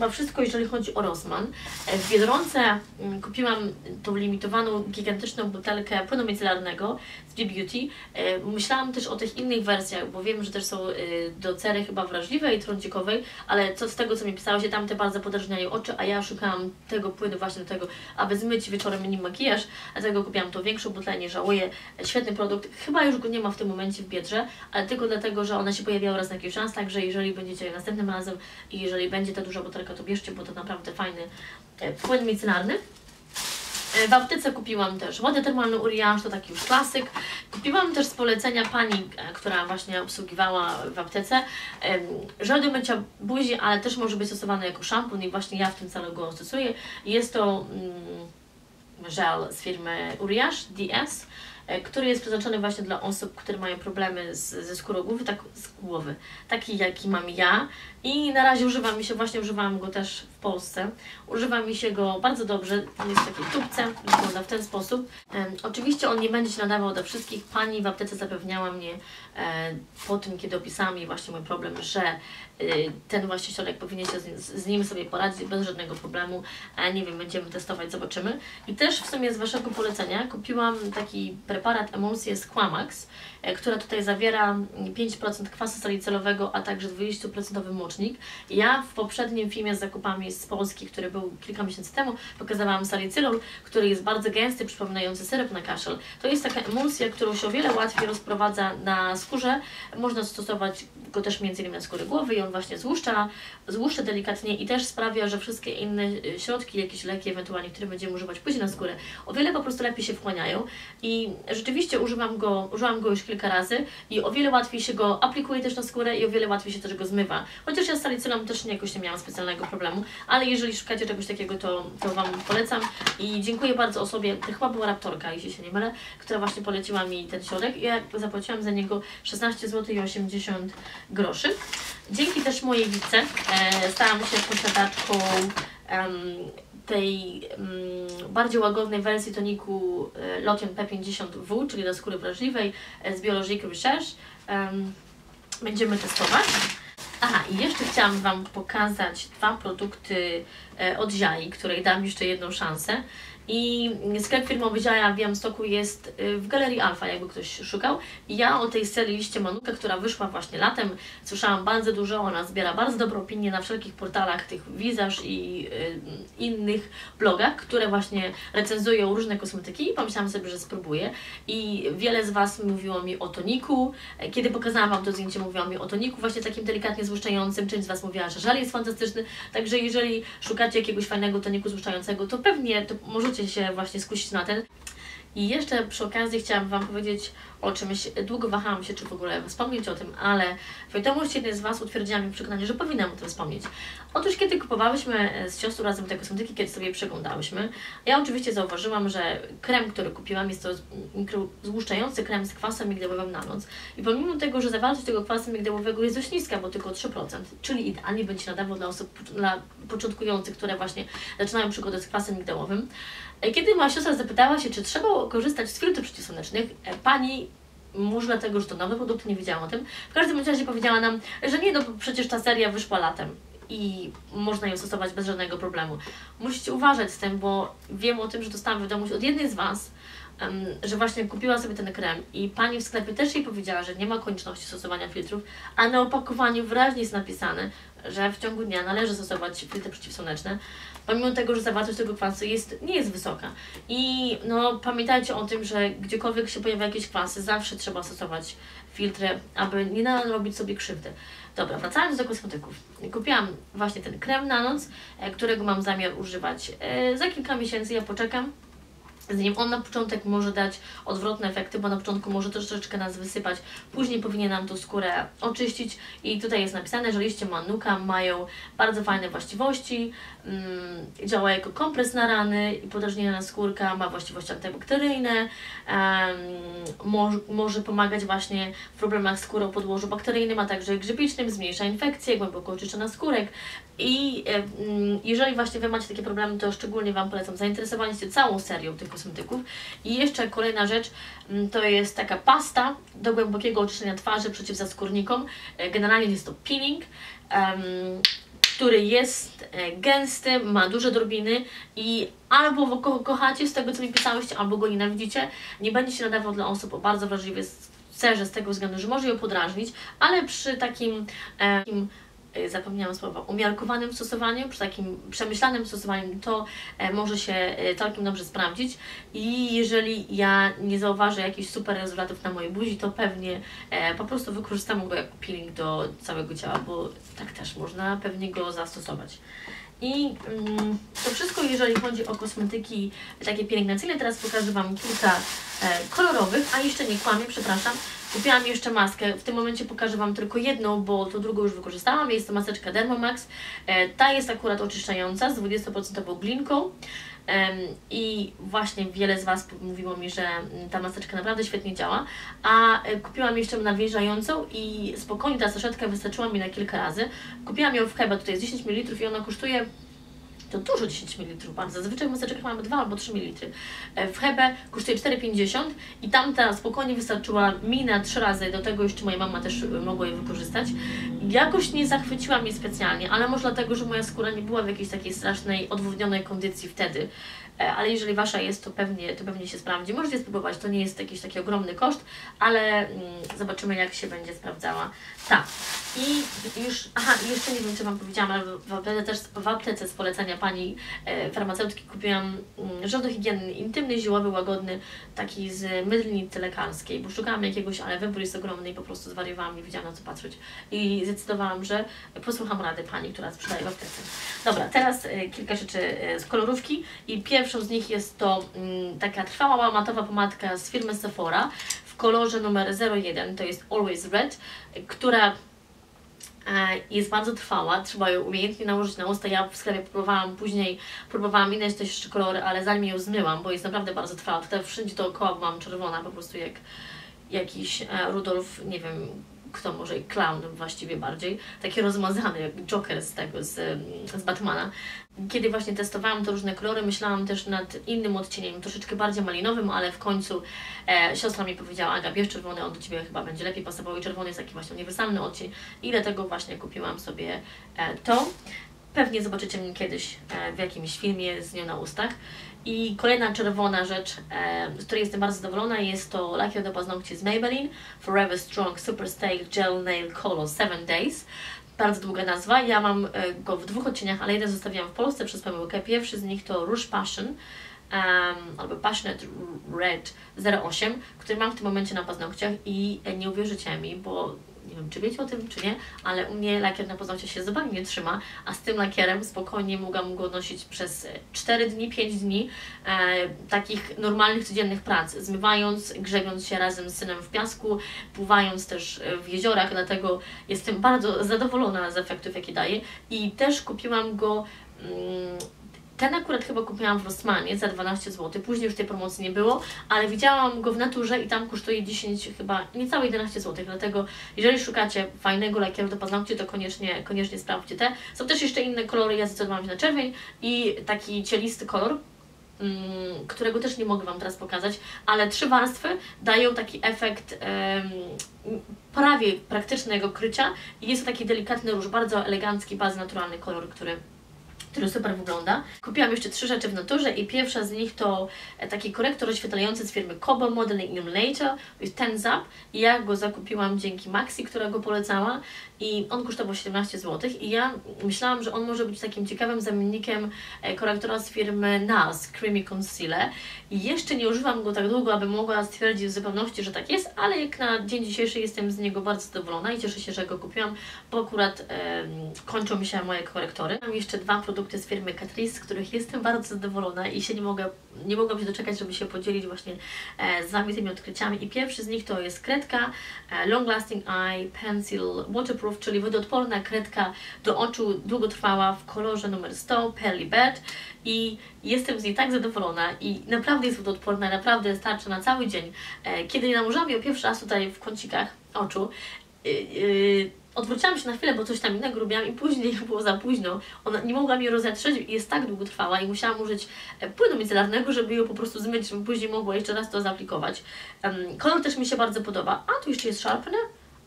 chyba wszystko, jeżeli chodzi o Rossmann. E, W Biedronce mm, kupiłam tą limitowaną, gigantyczną butelkę płynu micelarnego z B-Beauty. E, Myślałam też o tych innych wersjach, bo wiem, że też są e, do cery chyba wrażliwej, trądzikowej, ale co z tego, co mi pisało się, tamte bardzo podrażniają oczy, a ja szukałam tego płynu właśnie do tego, aby zmyć wieczorem nim makijaż, dlatego kupiłam tą większą butlę, nie żałuję. Świetny produkt, chyba już go nie ma w tym momencie w Biedrze, ale tylko dlatego, że one się pojawiały raz na jakiś czas, także jeżeli będziecie następnym razem i jeżeli będzie ta duża butelka, to bierzcie, bo to naprawdę fajny e, płyn micelarny. E, W aptece kupiłam też wodę termalną Uriage, to taki już klasyk. Kupiłam też z polecenia pani, e, która właśnie obsługiwała w aptece, żel do mycia buzi, ale też może być stosowany jako szampon i właśnie ja w tym celu go stosuję. Jest to mm, żel z firmy Uriage DS, który jest przeznaczony właśnie dla osób, które mają problemy z, ze skórą głowy, tak z głowy, taki jaki mam ja. I na razie używam mi się, właśnie używałam go też w Polsce. Używa mi się go bardzo dobrze, jest w takiej tubce, wygląda w ten sposób. Em, oczywiście on nie będzie się nadawał do wszystkich. Pani w aptece zapewniała mnie e, po tym, kiedy opisałam jej właśnie mój problem, że e, ten właśnie środek powinien się z, z nim sobie poradzić bez żadnego problemu. E, nie wiem, będziemy testować, zobaczymy. I też w sumie z Waszego polecenia kupiłam taki preparat emulsję z Quamax, e, która tutaj zawiera 5% kwasu salicylowego, a także 20% mocznik. Ja w poprzednim filmie z zakupami z Polski, który był kilka miesięcy temu, pokazywałam salicylol, który jest bardzo gęsty, przypominający syrop na kaszel. To jest taka emulsja, którą się o wiele łatwiej rozprowadza na skórze. Można stosować go też innymi na skórę głowy i on właśnie złuszcza, złuszcza delikatnie i też sprawia, że wszystkie inne y, środki, jakieś leki ewentualnie, które będziemy używać później na skórę, o wiele po prostu lepiej się wchłaniają i rzeczywiście używam go, użyłam go już kilka razy i o wiele łatwiej się go aplikuje też na skórę i o wiele łatwiej się też go zmywa. Chociaż ja z salicylą też nie, jakoś nie miałam specjalnego problemu, ale jeżeli szukacie czegoś takiego, to, to Wam polecam i dziękuję bardzo osobie, to chyba była Raptorka, jeśli się nie mylę, która właśnie poleciła mi ten środek. Ja zapłaciłam za niego 16 zł i 80 groszy. Dzięki też mojej wice e, stałam się posiadaczką tej mm, bardziej łagodnej wersji toniku e, Lotion P50W, czyli do skóry wrażliwej e, z Biologique Recherche. Em, będziemy testować. Aha, i jeszcze chciałam Wam pokazać dwa produkty e, od Ziai, której dam jeszcze jedną szansę. I sklep firmowy Ziaja w Białymstoku jest y, w Galerii Alfa, jakby ktoś szukał. Ja o tej serii liście Manuka, która wyszła właśnie latem, słyszałam bardzo dużo. Ona zbiera bardzo dobre opinie na wszelkich portalach tych wizaż i y, innych blogach, które właśnie recenzują różne kosmetyki i pomyślałam sobie, że spróbuję. I wiele z Was mówiło mi o toniku. Kiedy pokazałam Wam to zdjęcie, mówiłam mi o toniku właśnie takim delikatnie złuszczającym. Część z Was mówiła, że żel jest fantastyczny. Także jeżeli szukacie jakiegoś fajnego toniku złuszczającego, to pewnie to możecie się właśnie skusić na ten. I jeszcze przy okazji chciałam Wam powiedzieć o czymś. Długo wahałam się, czy w ogóle wspomnieć o tym, ale wiadomość jednej z Was utwierdziła mi przekonanie, że powinnam o tym wspomnieć. Otóż, kiedy kupowałyśmy e, z siostrą razem te kosmetyki, kiedy sobie przeglądałyśmy, ja oczywiście zauważyłam, że krem, który kupiłam, jest to z- mikro- złuszczający krem z kwasem migdałowym na noc. I pomimo tego, że zawartość tego kwasu migdałowego jest dość niska, bo tylko 3%, czyli idealnie będzie nadawał dla osób dla początkujących, które właśnie zaczynają przygodę z kwasem migdałowym. E, Kiedy moja siostra zapytała się, czy trzeba korzystać z filtrów przeciwsłonecznych, e, pani może dlatego, że to nowy produkt, nie wiedziałam o tym. W każdym razie powiedziała nam, że nie, no przecież ta seria wyszła latem i można ją stosować bez żadnego problemu. Musicie uważać z tym, bo wiem o tym, że dostałam wiadomość od jednej z Was, że właśnie kupiła sobie ten krem i pani w sklepie też jej powiedziała, że nie ma konieczności stosowania filtrów, a na opakowaniu wyraźnie jest napisane, że w ciągu dnia należy stosować filtry przeciwsłoneczne, pomimo tego, że zawartość tego kwasu jest, nie jest wysoka. I no, pamiętajcie o tym, że gdziekolwiek się pojawia jakieś kwasy, zawsze trzeba stosować filtry, aby nie narobić sobie krzywdy. Dobra, wracając do kosmetyków. Kupiłam właśnie ten krem na noc, e, którego mam zamiar używać e, za kilka miesięcy. Ja poczekam z nim. On na początek może dać odwrotne efekty, bo na początku może troszeczkę nas wysypać, później powinien nam tą skórę oczyścić i tutaj jest napisane, że liście manuka mają bardzo fajne właściwości, mm, działa jako kompres na rany i podrażnienia skórka, ma właściwości antybakteryjne, em, mo może pomagać właśnie w problemach skóry o podłożu bakteryjnym, a także grzybicznym, zmniejsza infekcje, głęboko oczyszcza skórek i jeżeli właśnie Wy macie takie problemy, to szczególnie Wam polecam zainteresowanie się całą serią tych kosmetyków. I jeszcze kolejna rzecz, mm, to jest taka pasta do głębokiego oczyszczenia twarzy przeciw zaskórnikom. E, Generalnie jest to peeling. Em, który jest e, gęsty, ma duże drobiny i albo go kochacie z tego, co mi pisałyście, albo go nienawidzicie. Nie będzie się nadawał dla osób o bardzo wrażliwej cerze z tego względu, że może ją podrażnić, ale przy takim, e, takim zapomniałam słowa, umiarkowanym stosowaniu, przy takim przemyślanym stosowaniu, to e, może się e, całkiem dobrze sprawdzić. I jeżeli ja nie zauważę jakichś super rezultatów na mojej buzi, to pewnie e, po prostu wykorzystam go jako peeling do całego ciała, bo tak też można pewnie go zastosować. I mm, to wszystko, jeżeli chodzi o kosmetyki takie pielęgnacyjne. Teraz pokażę Wam kilka kolorowych, a jeszcze nie kłamię, przepraszam. Kupiłam jeszcze maskę. W tym momencie pokażę Wam tylko jedną, bo to drugą już wykorzystałam. Jest to maseczka Dermomax. E, ta jest akurat oczyszczająca z 20% glinką. I właśnie wiele z Was mówiło mi, że ta maseczka naprawdę świetnie działa, a e, kupiłam jeszcze nawilżającą i spokojnie ta saszetka wystarczyła mi na kilka razy. Kupiłam ją w Heba, tutaj jest 10 ml i ona kosztuje to dużo 10 ml bardzo. Zazwyczaj w maseczkach mamy 2 albo 3 ml. W Hebe kosztuje 4,50 i tamta spokojnie wystarczyła mi na 3 razy, do tego jeszcze moja mama też mogła je wykorzystać. Jakoś nie zachwyciła mnie specjalnie, ale może dlatego, że moja skóra nie była w jakiejś takiej strasznej, odwodnionej kondycji wtedy. E, ale jeżeli Wasza jest, to pewnie, to pewnie się sprawdzi. Możecie spróbować, to nie jest jakiś taki ogromny koszt, ale mm, zobaczymy jak się będzie sprawdzała ta. I już, aha, jeszcze nie wiem, czy Wam powiedziałam, ale w aptece, też, w aptece z polecenia Pani e, farmaceutki kupiłam mm, żel higieny intymny, ziołowy, łagodny, taki z mydlnicy lekarskiej, bo szukałam jakiegoś, ale wybór jest ogromny i po prostu zwariowałam, nie wiedziałam na co patrzeć. I zdecydowałam, że posłucham rady Pani, która sprzedaje w aptece. Dobra, teraz e, kilka rzeczy e, z kolorówki i pierwszą z nich jest to mm, taka trwała matowa pomadka z firmy Sephora w kolorze numer 01, to jest Always Red, która jest bardzo trwała, trzeba ją umiejętnie nałożyć na usta. Ja w sklepie próbowałam później, próbowałam inne jeszcze kolory, ale zanim ją zmyłam, bo jest naprawdę bardzo trwała, tutaj wszędzie dookoła mam czerwona, po prostu jak jakiś e, Rudolf, nie wiem, kto może clown właściwie bardziej, taki rozmazany jak Joker z tego, z, z Batmana. Kiedy właśnie testowałam te różne kolory, myślałam też nad innym odcieniem, troszeczkę bardziej malinowym, ale w końcu e, siostra mi powiedziała, Aga, bierz czerwony, on do Ciebie chyba będzie lepiej pasował i czerwony jest taki właśnie uniwersalny odcień i dlatego właśnie kupiłam sobie e, to. Pewnie zobaczycie mnie kiedyś e, w jakimś filmie z nią na ustach. I kolejna czerwona rzecz, e, z której jestem bardzo zadowolona, jest to lakier do paznokci z Maybelline Forever Strong Super Stay Gel Nail Color 7 Days. Bardzo długa nazwa. Ja mam e, go w dwóch odcieniach, ale jeden zostawiłam w Polsce przez pomyłkę. Pierwszy z nich to Rouge Passion um, albo Passionate Red 08, który mam w tym momencie na paznokciach i nie uwierzycie mi, bo wiem, czy wiecie o tym, czy nie, ale u mnie lakier na paznokcie się zupełnie nie trzyma, a z tym lakierem spokojnie mogłam go nosić przez 4 dni, 5 dni e, takich normalnych, codziennych prac, zmywając, grzebiąc się razem z synem w piasku, pływając też w jeziorach, dlatego jestem bardzo zadowolona z efektów, jakie daje. I też kupiłam go mm, ten akurat chyba kupiłam w Rossmanie za 12 zł, później już tej promocji nie było, ale widziałam go w naturze i tam kosztuje 10, chyba niecałe 11 zł, dlatego jeżeli szukacie fajnego lakieru do paznokci, to koniecznie, koniecznie sprawdźcie te. Są też jeszcze inne kolory, ja zdecydowałam się na czerwień i taki cielisty kolor, mm, którego też nie mogę Wam teraz pokazać, ale trzy warstwy dają taki efekt prawie praktycznego krycia. I jest to taki delikatny róż, bardzo elegancki, bardzo naturalny kolor, który który super wygląda. Kupiłam jeszcze trzy rzeczy w naturze i pierwsza z nich to e, taki korektor oświetlający z firmy Kobo Modeling Illuminator, Ten Zap ja go zakupiłam dzięki Maxi, która go polecała i on kosztował 17 zł i ja myślałam, że on może być takim ciekawym zamiennikiem e, korektora z firmy NARS Creamy Concealer i jeszcze nie używam go tak długo, aby mogła stwierdzić w zupełności, że tak jest, ale jak na dzień dzisiejszy jestem z niego bardzo zadowolona i cieszę się, że go kupiłam, bo akurat e, kończą mi się moje korektory. Mam jeszcze dwa produkty z firmy Catrice, z których jestem bardzo zadowolona i się nie mogę, nie mogłam się doczekać, żeby się podzielić właśnie e, z Wami tymi odkryciami i pierwszy z nich to jest kredka e, Long Lasting Eye Pencil Waterproof czyli wodoodporna kredka do oczu długotrwała w kolorze numer 100 Pearly Bed i jestem z niej tak zadowolona i naprawdę jest wodoodporna, naprawdę starczy na cały dzień. E, kiedy nałożyłam ją pierwszy raz tutaj w kącikach oczu, odwróciłam się na chwilę, bo coś tam innego robiłam i później było za późno. Ona nie mogła mi rozetrzeć i jest tak długotrwała i musiałam użyć e, płynu micelarnego, żeby ją po prostu zmyć, żeby później mogła jeszcze raz to zaaplikować. Um, kolor też mi się bardzo podoba. A, tu jeszcze jest sharpener,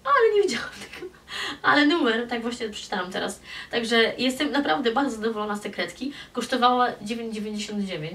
ale nie widziałam tego. ale numer, tak właśnie przeczytałam teraz. Także jestem naprawdę bardzo zadowolona z tej kredki. Kosztowała 9,99.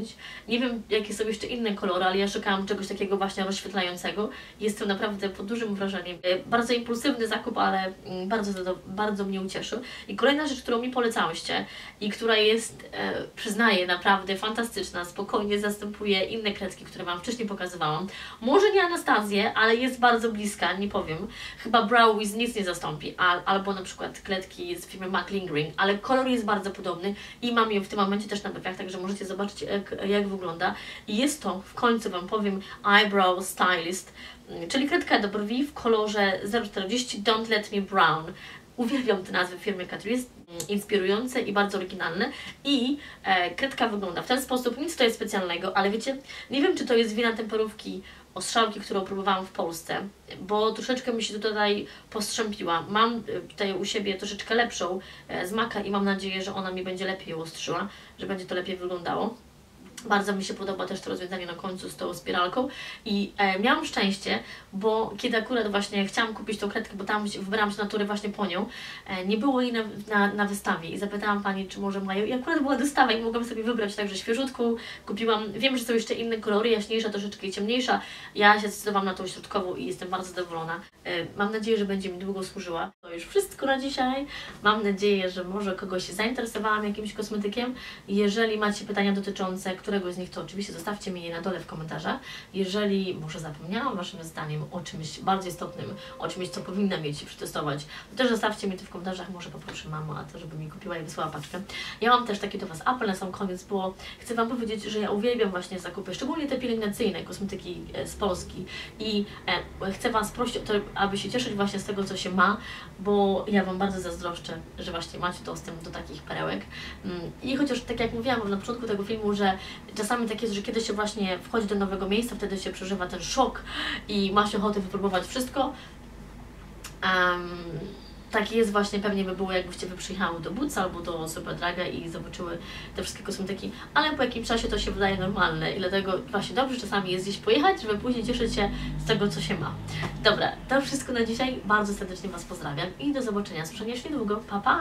Nie wiem, jakie są jeszcze inne kolory, ale ja szukałam czegoś takiego właśnie rozświetlającego. Jestem naprawdę pod dużym wrażeniem. E, Bardzo impulsywny zakup, ale mm, bardzo, bardzo mnie ucieszył. I kolejna rzecz, którą mi polecałyście i która jest, e, przyznaję, naprawdę fantastyczna, spokojnie zastępuje inne kredki, które Wam wcześniej pokazywałam. Może nie Anastazję, ale jest bardzo bliska, nie powiem. Chyba Brow Wiz nic nie zastąpi, a, albo na przykład kredki z firmy MAC Lingering, ale kolor jest bardzo podobny i mam je w tym momencie też na brwiach, także możecie zobaczyć jak, jak wygląda. I jest to, w końcu Wam powiem, Eyebrow Stylist, mm, czyli kredka do brwi w kolorze 040 Don't Let Me Brown. Uwielbiam te nazwy firmy Catrice, mm, inspirujące i bardzo oryginalne. I e, kredka wygląda w ten sposób, nic to jest specjalnego, ale wiecie, nie wiem czy to jest wina temperówki ostrzałki, którą próbowałam w Polsce, bo troszeczkę mi się tutaj postrzępiła. Mam e, tutaj u siebie troszeczkę lepszą e, z maka i mam nadzieję, że ona mi będzie lepiej ją ostrzyła, że będzie to lepiej wyglądało. Bardzo mi się podoba też to rozwiązanie na końcu z tą spiralką i e, miałam szczęście, bo kiedy akurat właśnie chciałam kupić tą kredkę, bo tam wybrałam się natury właśnie po nią, e, nie było jej na, na, na wystawie i zapytałam Pani, czy może mają i akurat była dostawa i mogłam sobie wybrać także świeżutką, kupiłam, wiem, że są jeszcze inne kolory, jaśniejsza troszeczkę ciemniejsza, ja się zdecydowałam na tą środkową i jestem bardzo zadowolona. E, mam nadzieję, że będzie mi długo służyła. To już wszystko na dzisiaj. Mam nadzieję, że może kogoś zainteresowałam jakimś kosmetykiem. Jeżeli macie pytania dotyczące któregoś z nich, to oczywiście zostawcie mi je na dole w komentarzach. Jeżeli może zapomniałam Waszym zdaniem o czymś bardzo istotnym, o czymś, co powinna mieć i przetestować, to też zostawcie mi to w komentarzach. Może poproszę mamę, a to, żeby mi kupiła i wysłała paczkę. Ja mam też taki do Was apel na sam koniec, bo chcę Wam powiedzieć, że ja uwielbiam właśnie zakupy, szczególnie te pielęgnacyjne, kosmetyki e, z Polski i e, chcę Was prosić o to, aby się cieszyć właśnie z tego, co się ma, bo ja Wam bardzo zazdroszczę, że właśnie macie dostęp do takich perełek. Mm, I chociaż tak jak mówiłam na początku tego filmu, że czasami tak jest, że kiedy się właśnie wchodzi do nowego miejsca, wtedy się przeżywa ten szok i ma się ochotę wypróbować wszystko. Um, tak jest właśnie, pewnie by było jakbyście wy przyjechały do Boots albo do Superdraga i zobaczyły te wszystkie kosmetyki, ale po jakimś czasie to się wydaje normalne i dlatego właśnie dobrze czasami jest gdzieś pojechać, żeby później cieszyć się z tego, co się ma. Dobra, to wszystko na dzisiaj. Bardzo serdecznie Was pozdrawiam i do zobaczenia. Słyszenia niedługo. Pa, pa!